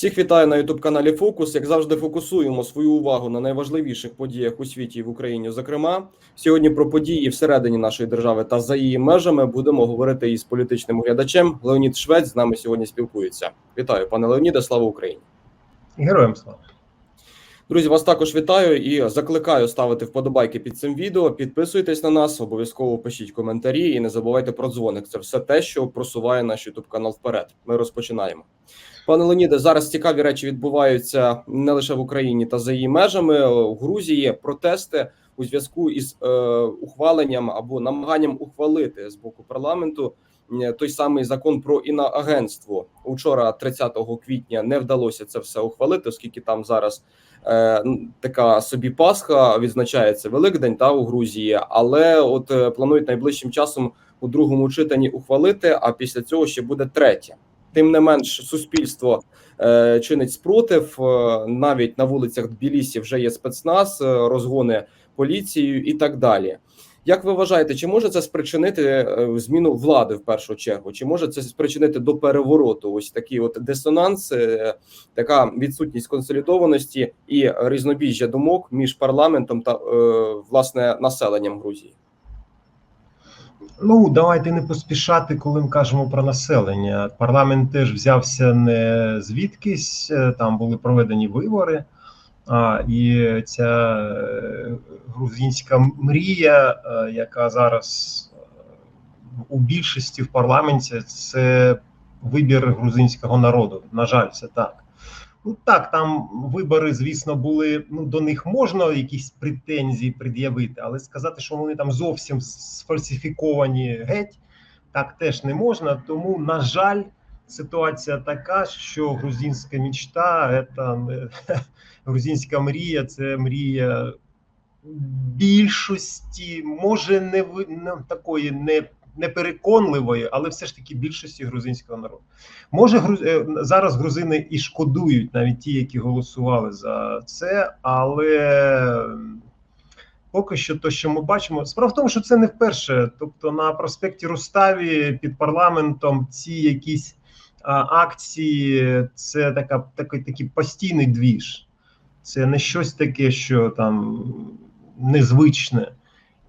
Всіх вітаю на youtube каналі Фокус. Як завжди, фокусуємо свою увагу на найважливіших подіях у світі і в Україні. Зокрема, сьогодні про події всередині нашої держави та за її межами будемо говорити із політичним оглядачем. Леонід Швець з нами сьогодні спілкується. Вітаю, пане Леоніде. Слава Україні! Героям слава. Друзі, вас також вітаю і закликаю ставити вподобайки під цим відео. Підписуйтесь на нас, обов'язково пишіть коментарі і не забувайте про дзвоник. Це все те, що просуває наш youtube канал вперед. Ми розпочинаємо. Пане Леоніде, зараз цікаві речі відбуваються не лише в Україні та за її межами. У Грузії протести у зв'язку із е, ухваленням або намаганням ухвалити з боку парламенту е, той самий закон про іноагентство. Учора, 30 квітня, не вдалося це все ухвалити, оскільки там зараз е, така собі Пасха відзначається Великдень та у Грузії, але от е, планують найближчим часом у другому читанні ухвалити. А після цього ще буде третє. Тим не менш, суспільство е, чинить спротив. Е, навіть на вулицях Тбілісі вже є спецназ, е, розгони поліцією і так далі. Як ви вважаєте, чи може це спричинити е, зміну влади в першу чергу? Чи може це спричинити до перевороту? Ось такий от дисонанс, е, така відсутність консолідованості і різнобіжжя думок між парламентом та е, власне населенням Грузії? Ну, давайте не поспішати, коли ми кажемо про населення. Парламент теж взявся не звідкись, там були проведені вибори. А, і ця е, грузинська мрія, е, яка зараз е, у більшості в парламенті, це вибір грузинського народу. На жаль, це так. Ну так, там вибори, звісно, були. Ну до них можна якісь претензії пред'явити, але сказати, що вони там зовсім сфальсифіковані геть, так теж не можна. Тому, на жаль, ситуація така, що грузинська мічта, це грузинська мрія, це мрія більшості, може, не не такої не. Непереконливої, але все ж таки більшості грузинського народу. Може, груз... е, зараз грузини і шкодують навіть ті, які голосували за це, але поки що то, що ми бачимо, справа в тому, що це не вперше. Тобто на проспекті Руставі під парламентом ці якісь акції, це така такий, такий постійний двіж. Це не щось таке, що там незвичне.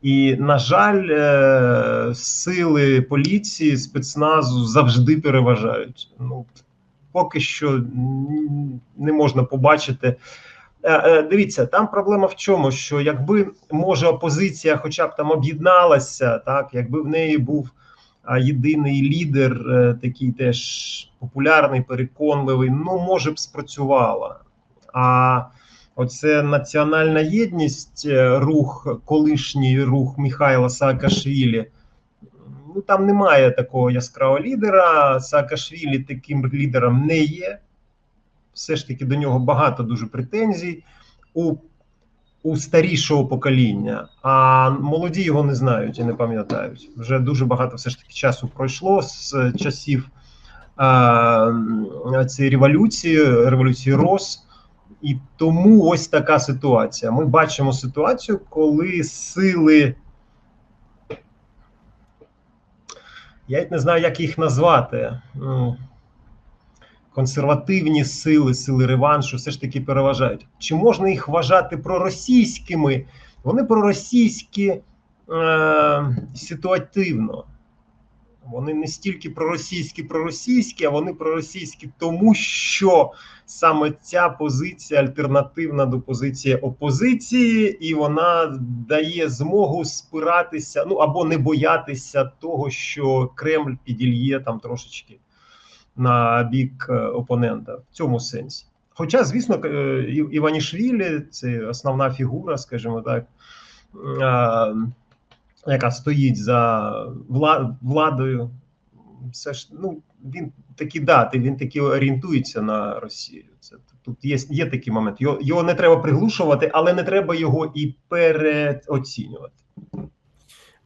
І, на жаль, е, сили поліції, спецназу завжди переважають. Ну, Поки що не можна побачити. Е, е, Дивіться, там проблема в чому? Що якби може опозиція, хоча б там об'єдналася, так якби в неї був єдиний лідер, такий теж популярний, переконливий, ну може б спрацювала. А Оце національна єдність, рух, колишній рух Михайла Саакашвілі. Ну там немає такого яскравого лідера. Саакашвілі таким лідером не є. Все ж таки до нього багато дуже претензій у у старішого покоління, а молоді його не знають і не пам'ятають. Вже дуже багато все ж таки часу пройшло з часів а, цієї революції, революції Рос. І тому ось така ситуація. Ми бачимо ситуацію, коли сили. Я не знаю, як їх назвати. Консервативні сили, сили реваншу все ж таки переважають. Чи можна їх вважати проросійськими? Вони проросійські е, ситуативно. Вони не стільки проросійські, проросійські, а вони проросійські, тому що саме ця позиція альтернативна до позиції опозиції, і вона дає змогу спиратися, ну або не боятися того, що Кремль підільє там трошечки на бік е, опонента в цьому сенсі. Хоча, звісно, е, Іванішвілі це основна фігура, скажімо так яка стоїть за владою, все ж ну він такі дати, він таки орієнтується на Росію. Це тут є є такий момент. Його його не треба приглушувати, але не треба його і переоцінювати.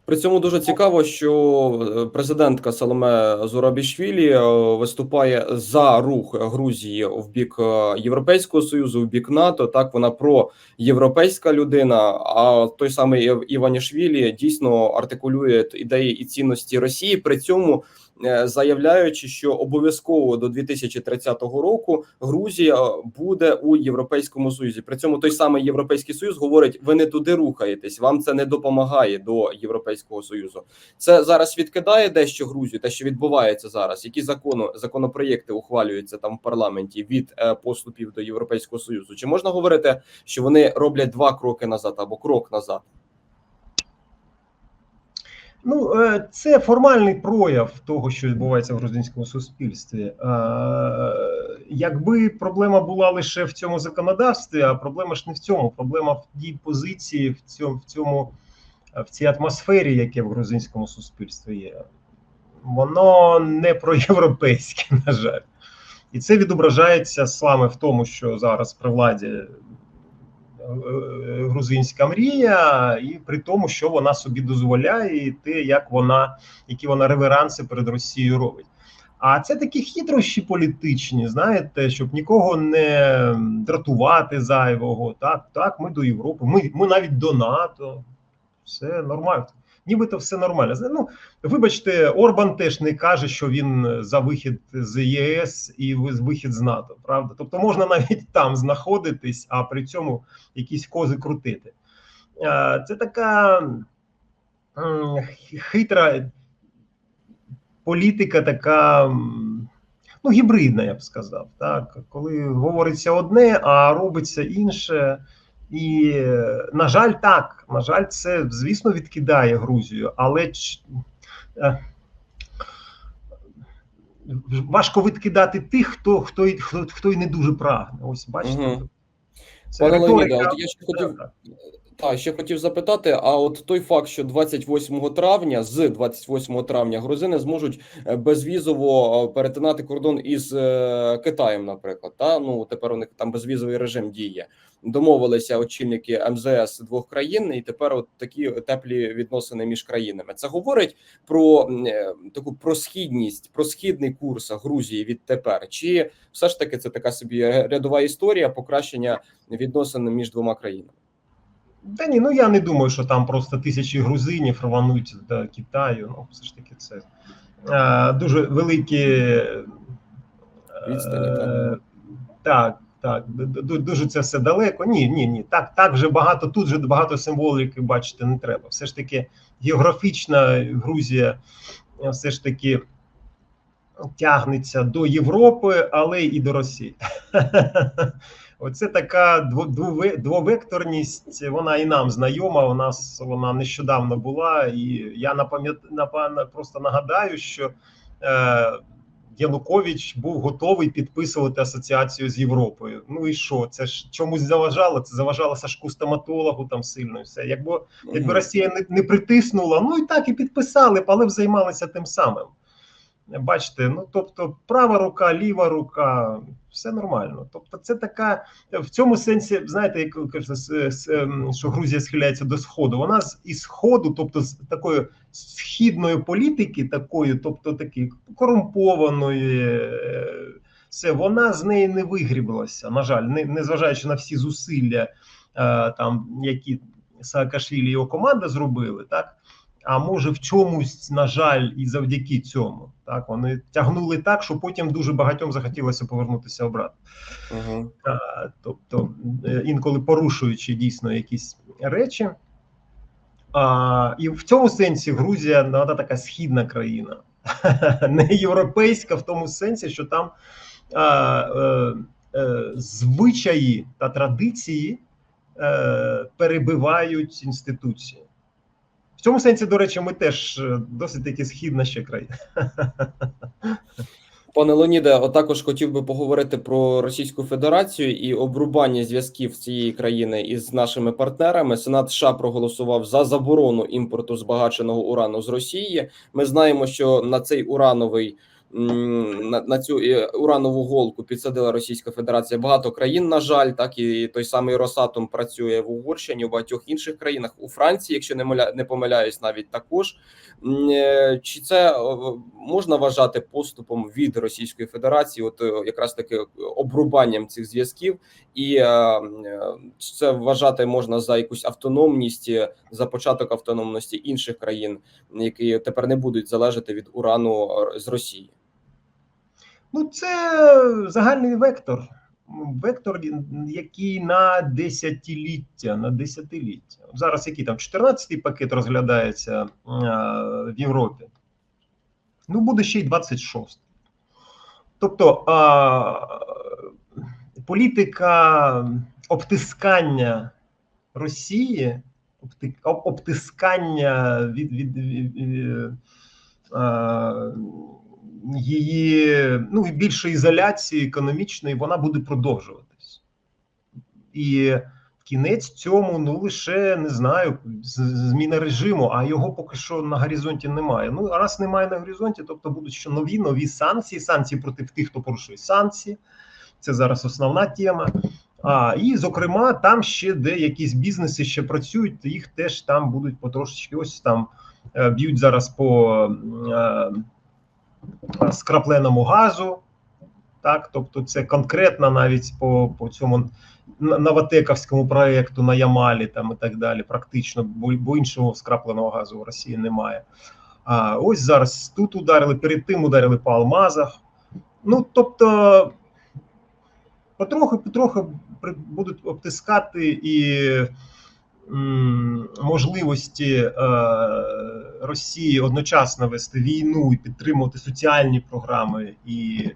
При цьому дуже цікаво, що президентка Саломе Зурабішвілі виступає за рух Грузії в бік Європейського союзу, в бік НАТО. Так вона про європейська людина. А той самий Іванішвілі дійсно артикулює ідеї і цінності Росії. При цьому е, заявляючи, що обов'язково до 2030 року Грузія буде у Європейському Союзі. При цьому той самий Європейський Союз говорить: ви не туди рухаєтесь, вам це не допомагає до Європейського Союзу. Це зараз відкидає дещо Грузію, те, що відбувається зараз. Які закони законопроєкти ухвалюються там в парламенті від е, поступів до Європейського Союзу? Чи можна говорити, що вони роблять два кроки назад або крок назад? Ну, е, це формальний прояв того, що відбувається в грузинському суспільстві. Е, Якби проблема була лише в цьому законодавстві, а проблема ж не в цьому. Проблема в тій позиції, в цьому, в цьому в цій атмосфері, яке в грузинському суспільстві є. Воно не проєвропейське, на жаль. І це відображається саме в тому, що зараз при владі е, грузинська мрія, і при тому, що вона собі дозволяє, і те, як вона, які вона реверанси перед Росією робить. А це такі хитрощі політичні, знаєте, щоб нікого не дратувати зайвого. Так, так, ми до Європи, ми, ми навіть до НАТО. Все нормально. Нібито все нормально. Ну, вибачте, Орбан теж не каже, що він за вихід з ЄС і вихід з НАТО. Правда? Тобто можна навіть там знаходитись, а при цьому якісь кози крутити. Це така хитра політика, така ну, гібридна, я б сказав. Так? Коли говориться одне, а робиться інше. І, на жаль, так. На жаль, це, звісно, відкидає Грузію, але важко відкидати тих, хто хто, хто, хто й не дуже прагне. Ось бачите. Угу. Пане Леоніда, от я ще хотів. Так, ще хотів запитати: а от той факт, що 28 травня, з 28 травня, грузини зможуть безвізово перетинати кордон із Китаєм, наприклад, та ну тепер у них там безвізовий режим діє. Домовилися очільники МЗС двох країн, і тепер от такі теплі відносини між країнами. Це говорить про таку про східність, про східний курс Грузії відтепер. Чи все ж таки це така собі рядова історія покращення відносин між двома країнами? Та ні, ну я не думаю, що там просто тисячі грузинів рвануть до Китаю. Ну, все ж таки, це е, дуже великі відстані. Е, так, так, дуже це все далеко. Ні, ні, ні. Так, так вже багато тут вже багато символіки бачити не треба. Все ж таки, географічна Грузія все ж таки тягнеться до Європи, але і до Росії. Оце така двовекторність, вона і нам знайома. У нас вона нещодавно була, і я напам'ят просто нагадаю, що е, Янукович був готовий підписувати асоціацію з Європою. Ну і що? Це ж чомусь заважало? Це заважало Сашку стоматологу там сильно і все. Якби якби Росія не, не притиснула, ну і так і підписали, але б займалися тим самим. Бачите, ну тобто права рука, ліва рука, все нормально. Тобто, це така в цьому сенсі, знаєте, як ем, що Грузія схиляється до сходу. Вона з із сходу, тобто з такої східної політики, такої, тобто такі корумпованої, е, все вона з неї не вигрібалася. На жаль, не, зважаючи на всі зусилля, е, там які Саакашвілі його команда зробили, так а може в чомусь, на жаль, і завдяки цьому. Так вони тягнули так, що потім дуже багатьом захотілося повернутися обратно. Угу. А, Тобто, е, інколи порушуючи дійсно якісь речі. А, І в цьому сенсі Грузія вона така східна країна, не європейська в тому сенсі, що там а, а, е, а, е, звичаї та традиції а, перебивають інституції цьому сенсі, до речі, ми теж е, досить таки східна ще країна. Пане Леоніде, також хотів би поговорити про Російську Федерацію і обрубання зв'язків цієї країни із нашими партнерами. Сенат США проголосував за заборону імпорту збагаченого урану з Росії. Ми знаємо, що на цей урановий на, на цю е, уранову голку підсадила Російська Федерація. Багато країн, на жаль, так і той самий Росатом працює в Угорщині, у багатьох інших країнах у Франції, якщо не не помиляюсь, навіть також. Е, Чи це е, можна вважати поступом від Російської Федерації, от якраз таки обрубанням цих зв'язків, і це вважати можна за якусь автономність, за початок автономності інших країн, які тепер не будуть залежати від урану з Росії? Ну, це загальний вектор. Вектор, який на десятиліття, на десятиліття. Зараз який там 14-й пакет розглядається е, в Європі. Ну, буде ще й 26. Тобто а, політика обтискання Росії, обтискання від, від, від, від а, її ну і більшої ізоляції економічної, вона буде продовжуватись. І кінець цьому, ну лише не знаю, зміна режиму, а його поки що на горизонті немає. Ну, а раз немає на горизонті, тобто будуть ще нові нові санкції, санкції проти тих, хто порушує санкції. Це зараз основна тема. А, і, зокрема, там ще де якісь бізнеси ще працюють, їх теж там будуть потрошечки. Ось там е, б'ють зараз по е, скрапленому газу. Так, тобто, це конкретно навіть по, по цьому новотековському проєкту на Ямалі там і так далі. Практично, бо, бо іншого скрапленого газу в Росії немає. А ось зараз тут ударили, перед тим ударили по алмазах. Ну, тобто, потроху, потроху будуть обтискати і можливості е, Росії одночасно вести війну і підтримувати соціальні програми і е,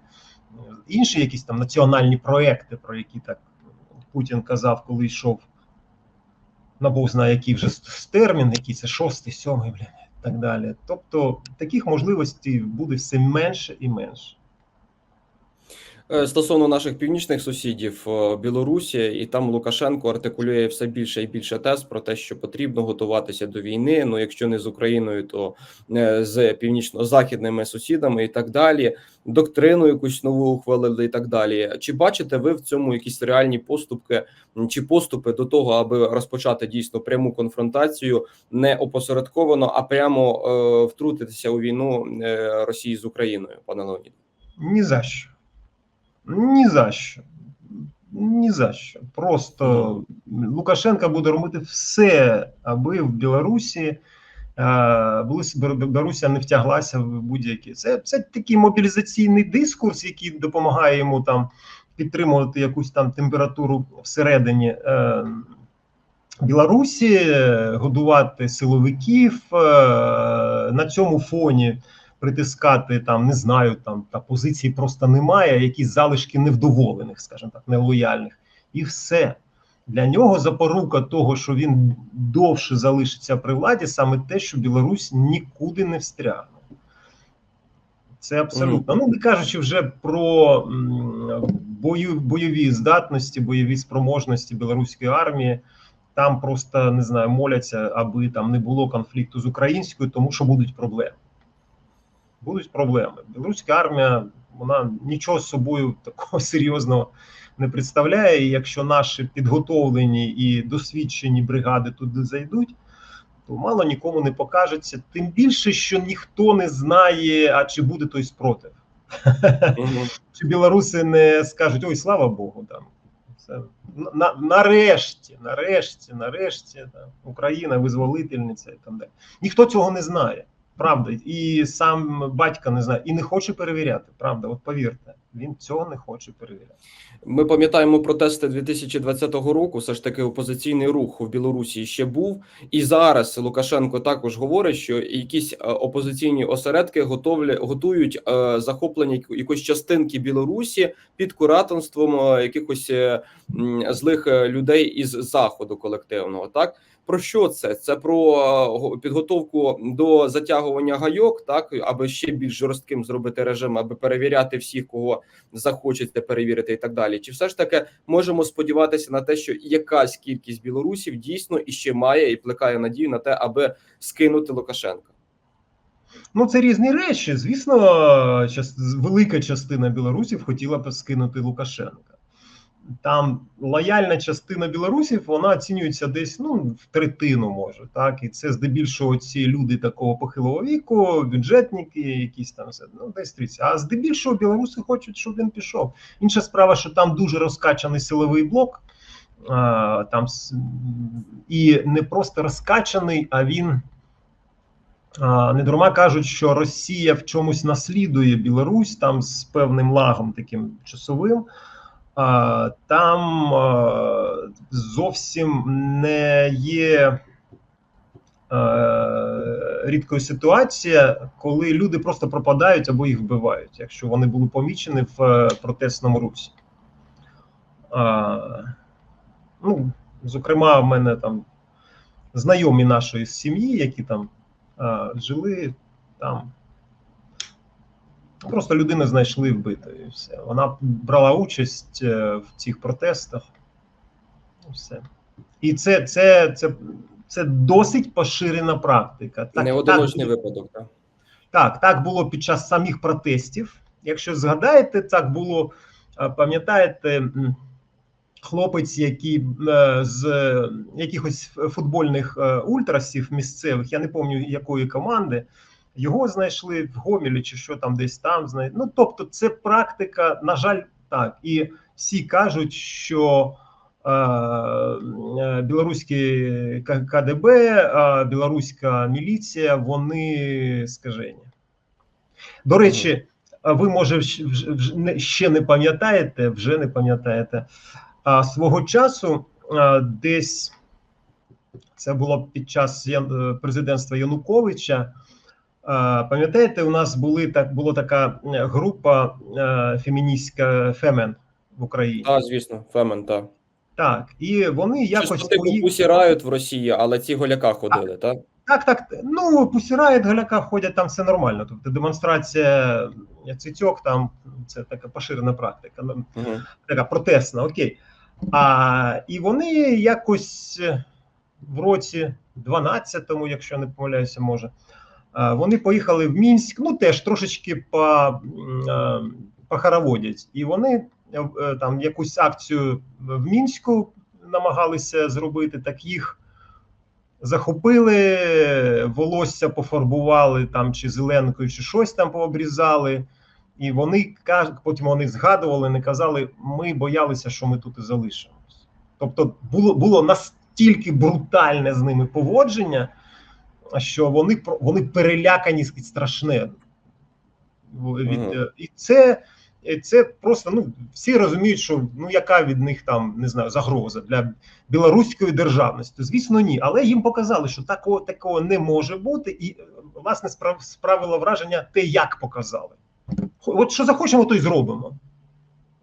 інші якісь там національні проекти, про які так Путін казав, коли йшов на Бог знає, який вже термін, який це шостий, сьомий, блін, і так далі. Тобто таких можливостей буде все менше і менше. Е, Стосовно наших північних сусідів е, Білорусі, і там Лукашенко артикулює все більше і більше тез про те, що потрібно готуватися до війни. Ну, якщо не з Україною, то е, з північно-західними сусідами і так далі. Доктрину якусь нову ухвалили і так далі. Чи бачите ви в цьому якісь реальні поступки чи поступи до того, аби розпочати дійсно пряму конфронтацію, не опосередковано, а прямо е, втрутитися у війну Росії з Україною, пане Леоніде? Ні за що. Ні за що. Ні за що. Просто Лукашенко буде робити все, аби в Білорусі е, Білорусія не втяглася в будь-які. Це, це такий мобілізаційний дискурс, який допомагає йому там підтримувати якусь там температуру всередині е, Білорусі, е, годувати силовиків е, на цьому фоні притискати там, не знаю, там та позиції просто немає, якісь залишки невдоволених, скажімо так, нелояльних, і все. Для нього запорука того, що він довше залишиться при владі, саме те, що Білорусь нікуди не встрягне. Це абсолютно. Ну, не кажучи вже про бою, бойові здатності, бойові спроможності білоруської армії. Там просто не знаю, моляться, аби там не було конфлікту з українською, тому що будуть проблеми будуть проблеми. Білоруська армія вона нічого з собою такого серйозного не представляє. І якщо наші підготовлені і досвідчені бригади туди зайдуть, то мало нікому не покажеться. Тим більше, що ніхто не знає, а чи буде той спротив. Чи білоруси не скажуть: ой, слава Богу, там. Це на, нарешті, нарешті, нарешті, там, Україна визволительниця і там далі. Ніхто цього не знає. Правда, і сам батько не знає, і не хоче перевіряти. Правда, от повірте, він цього не хоче перевіряти. Ми пам'ятаємо протести 2020 року. Все ж таки опозиційний рух в Білорусі ще був, і зараз Лукашенко також говорить, що якісь е, опозиційні осередки готовлі готують е, захоплення яко- якоїсь частинки Білорусі під кураторством е, якихось злих людей із заходу колективного. Так про що це? Це про підготовку до затягування гайок, так аби ще більш жорстким зробити режим, аби перевіряти всіх, кого захочете перевірити, і так далі. Чи все ж таки можемо сподіватися на те, що якась кількість білорусів дійсно іще має і плекає надію на те, аби скинути Лукашенка? Ну, це різні речі. Звісно, велика частина білорусів хотіла б скинути Лукашенка. Там лояльна частина білорусів вона оцінюється десь ну, в третину, може. Так? І це здебільшого ці люди такого похилого віку, бюджетники, якісь там все. Ну, десь 30. А здебільшого білоруси хочуть, щоб він пішов. Інша справа, що там дуже розкачаний силовий блок. А, там і не просто розкачаний, а він. А, Не дарма кажуть, що Росія в чомусь наслідує Білорусь там з певним лагом таким часовим. Там зовсім не є рідкою ситуація, коли люди просто пропадають або їх вбивають, якщо вони були помічені в е, протестному русі. Ну, зокрема, в мене там знайомі нашої сім'ї, які там жили там. Просто людину знайшли вбитою. і все. Вона брала участь е, в цих протестах. І все. І це, це, це, це досить поширена практика. Так, не так, випадок. Так? так, так було під час самих протестів. Якщо згадаєте, так було, е, пам'ятаєте, хлопець, який е, з якихось футбольних ультрасів місцевих, я не пам'ятаю якої команди, його знайшли в Гомелі чи що там десь там. знай- Ну, тобто, це практика, на жаль, так. І всі кажуть, що е, е, білоруське КДБ, е, білоруська міліція, вони скажені. До речі, ви може ще не пам'ятаєте, вже не пам'ятаєте. А свого часу десь це було під час президентства Януковича. Пам'ятаєте, у нас були так була така е, група е, феміністська Фемен в Україні. Так, звісно, Фемен, так. Так, і вони якось Щось типу поїхали. Пусі Riot в Росії, але ці голяка ходили, так? Так, так. Ну, пусірають галяка ходять, там все нормально. Тобто демонстрація цицьок, там це така поширена практика. Угу. така протестна, окей. А, і вони якось в році 12-му, якщо не помиляюся, може, вони поїхали в Мінськ, ну теж трошечки по, м, а. І вони е, е, там якусь акцію в Мінську намагалися зробити, так їх захопили, волосся пофарбували там чи зеленкою, чи щось там пообрізали. І вони потім вони згадували, не казали, ми боялися, що ми тут і залишимось. Тобто було, було настільки брутальне з ними поводження, що вони вони перелякані страшне. Від, е, І це, це просто ну всі розуміють, що ну яка від них там не знаю загроза для білоруської державності. Звісно, ні. Але їм показали, що такого такого не може бути, і е, власне справ, справило враження те, як показали. От що захочемо, то й зробимо.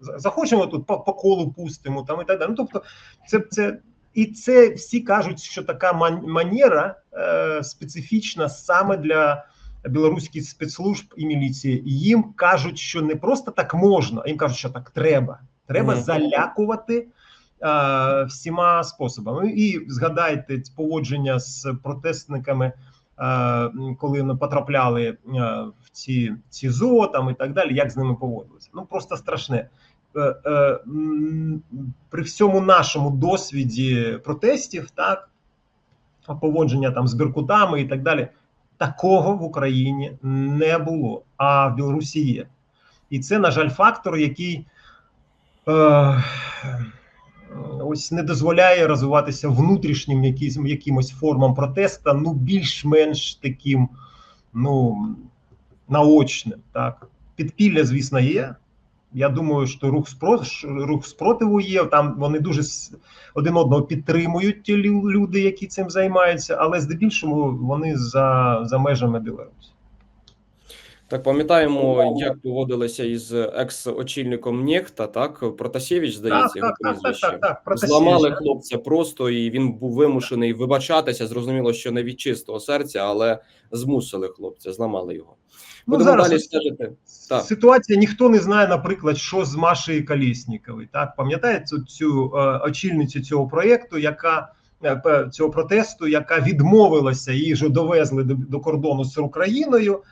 Захочемо тут по, по колу пустимо там і так далі. Ну, тобто, це, це і це всі кажуть, що така ман- манера е, специфічна саме для білоруських спецслужб і міліції. Їм кажуть, що не просто так можна, а їм кажуть, що так треба. Треба Мгм. залякувати е, всіма способами. І згадайте поводження з протестниками. е, Коли вони потрапляли е, в ці ці ЗО там і так далі, як з ними поводилися? Ну просто страшне. Е, е, При всьому нашому досвіді протестів, так поводження там з біркутами і так далі, такого в Україні не було, а в Білорусі є. І це, на жаль, фактор, який е, ось не дозволяє розвиватися внутрішнім якимось, якимось формам протесту, ну більш-менш таким, ну наочним. Так, підпілля, звісно, є. Я думаю, що рух спро... рух спротиву є. Там вони дуже один одного підтримують ті люди, які цим займаються, але здебільшого вони за, за межами Білорусі. Так, пам'ятаємо, як поводилися із екс-очільником Нєхта, так? Протасєвич, Так, здається, його так, так, так, прізвище. так, так. Протасєвич, Зламали хлопця просто, і він був вимушений вибачатися. Зрозуміло, що не від чистого серця, але змусили хлопця, зламали його. Ну, зараз далі стежити. Так. Ситуація ніхто не знає, наприклад, що з Машею Колєсніковою. Так, пам'ятаєте цю, цю е, очільницю цього проєкту, яка е, цього протесту, яка відмовилася, її вже довезли до, до кордону з Україною.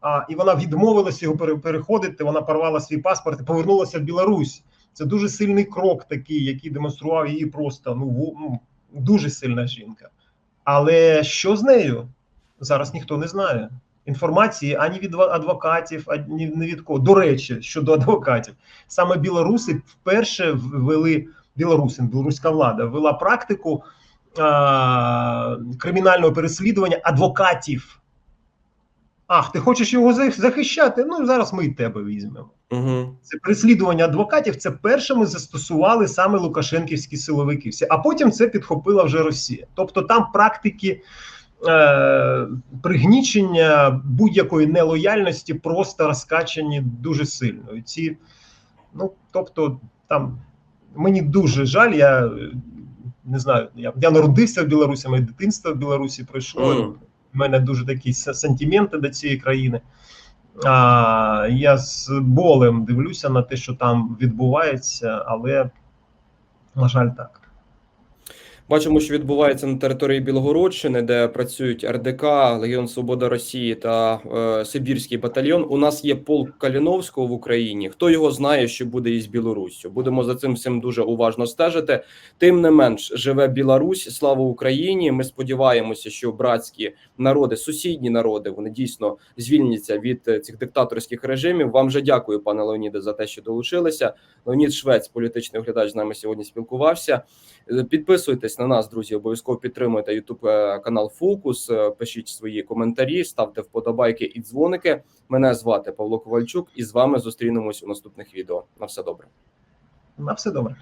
А, і вона відмовилася його переходити. Вона порвала свій паспорт і повернулася в Білорусь. Це дуже сильний крок, такий, який демонстрував її просто ну, в- ну дуже сильна жінка. Але що з нею зараз ніхто не знає. Інформації ані від адвокатів, ані не від кого. До речі, щодо адвокатів, саме білоруси вперше ввели білоруси, білоруська влада ввела практику а, кримінального переслідування адвокатів. Ах, ти хочеш його захищати? Ну зараз ми і тебе візьмемо. Угу. Це переслідування адвокатів. Це першими застосували саме Лукашенківські силовики. Всі, а потім це підхопила вже Росія. Тобто там практики е, пригнічення будь-якої нелояльності просто розкачані дуже сильно. І ці, ну тобто, там мені дуже жаль. Я не знаю, я, я народився в Білорусі, моє дитинство в Білорусі пройшло. Мгм. У мене дуже такі сантименти до цієї країни. А, я з болем дивлюся на те, що там відбувається, але, на жаль, так. Бачимо, що відбувається на території Білогородщини, де працюють РДК, Легіон Свобода Росії та е, Сибірський батальйон. У нас є полк Каліновського в Україні. Хто його знає, що буде із Білоруссю? Будемо за цим всім дуже уважно стежити. Тим не менш, живе Білорусь. Слава Україні! Ми сподіваємося, що братські народи, сусідні народи, вони дійсно звільняться від е, цих диктаторських режимів. Вам же дякую, пане Леоніде, за те, що долучилися. Леонід Швець, політичний оглядач, з нами сьогодні спілкувався. Е, Підписуйтесь на нас, друзі. Обов'язково підтримуйте YouTube е, канал Фокус. е, Пишіть свої коментарі, ставте вподобайки і дзвоники. Мене звати Павло Ковальчук, і з вами зустрінемось у наступних відео. На все добре. На все добре.